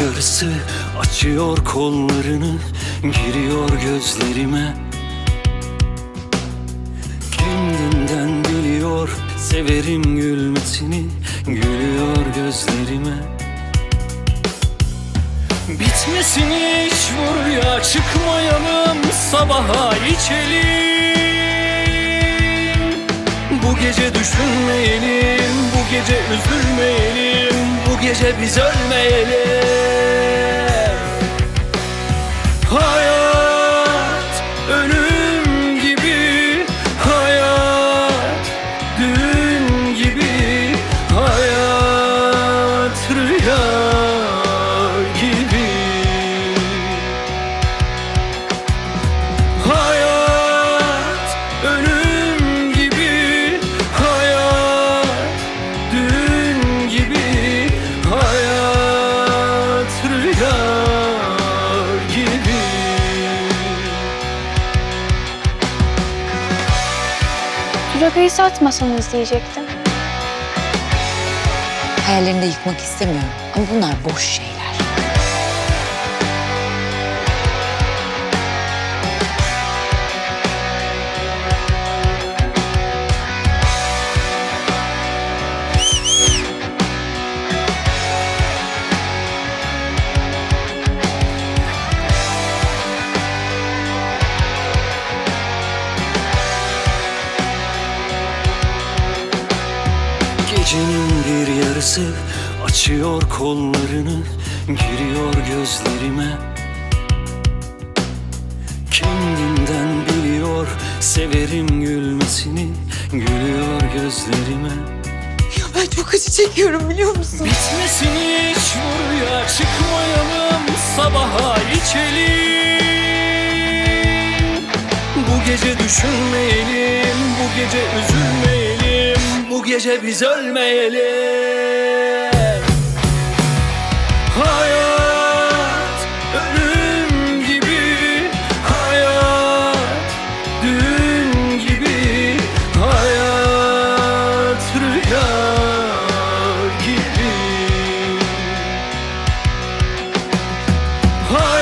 yarısı açıyor kollarını giriyor gözlerime. Kendinden biliyor severim gülmesini gülüyor gözlerime. Bitmesin hiç buraya çıkmayalım sabaha içelim. Bu gece düşünmeyelim bu gece üzülmeyelim. Bu gece biz ölmeyelim Plakayı satmasanız diyecektim. Hayallerini de yıkmak istemiyorum ama bunlar boş şeyler. Gecenin bir yarısı açıyor kollarını giriyor gözlerime. Kendinden biliyor severim gülmesini gülüyor gözlerime. Ya ben çok acı çekiyorum biliyor musun? Bitmesin hiç buraya çıkmayalım sabaha içelim. Bu gece düşünmeyelim bu gece üzülmeyelim Bu gece biz ölmeyelim. Hayat ölüm gibi hayat dün gibi hayat rüya gibi. Hayat